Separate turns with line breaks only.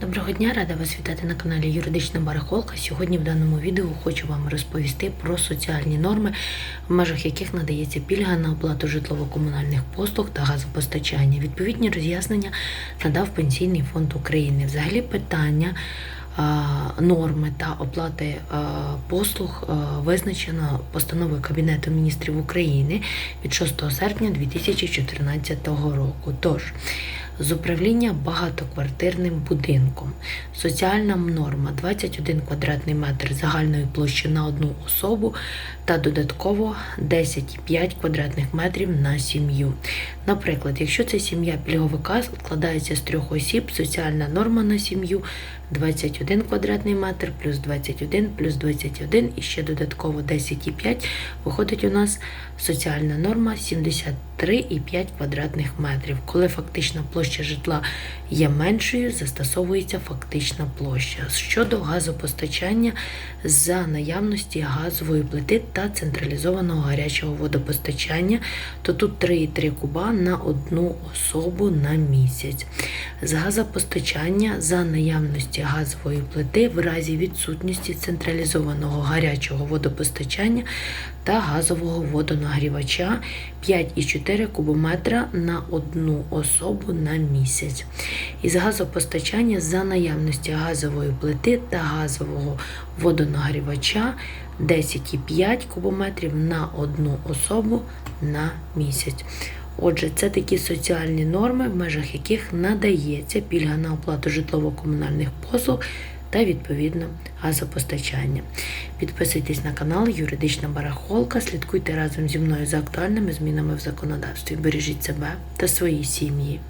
Доброго дня, рада вас вітати на каналі Юридична Барахолка. Сьогодні в даному відео хочу вам розповісти про соціальні норми, в межах яких надається пільга на оплату житлово-комунальних послуг та газопостачання. Відповідні роз'яснення надав Пенсійний фонд України. Взагалі питання. Норми та оплати послуг визначено постановою Кабінету міністрів України від 6 серпня 2014 року. Тож з управління багатоквартирним будинком. Соціальна норма 21 квадратний метр загальної площі на одну особу та додатково 10,5 квадратних метрів на сім'ю. Наприклад, якщо це сім'я пільговика складається з трьох осіб, соціальна норма на сім'ю 21 квадратний метр плюс 21 плюс 21 і ще додатково 10,5 виходить у нас соціальна норма 73,5 квадратних метрів. Коли фактична площа житла є меншою, застосовується фактична площа. Щодо газопостачання за наявності газової плити та централізованого гарячого водопостачання, то тут 3,3 куба на одну особу на місяць. З газопостачання за наявності газової плити в разі відсутності централізованого гарячого водопостачання та газового водонагрівача 5,4 кубометра на одну особу на місяць. Із газопостачання за наявності газової плити та газового водонагрівача 10,5 кубометрів на одну особу на місяць. Отже, це такі соціальні норми, в межах яких надається пільга на оплату житлово-комунальних послуг та відповідно газопостачання. Підписуйтесь на канал Юридична Барахолка, слідкуйте разом зі мною за актуальними змінами в законодавстві. Бережіть себе та свої сім'ї.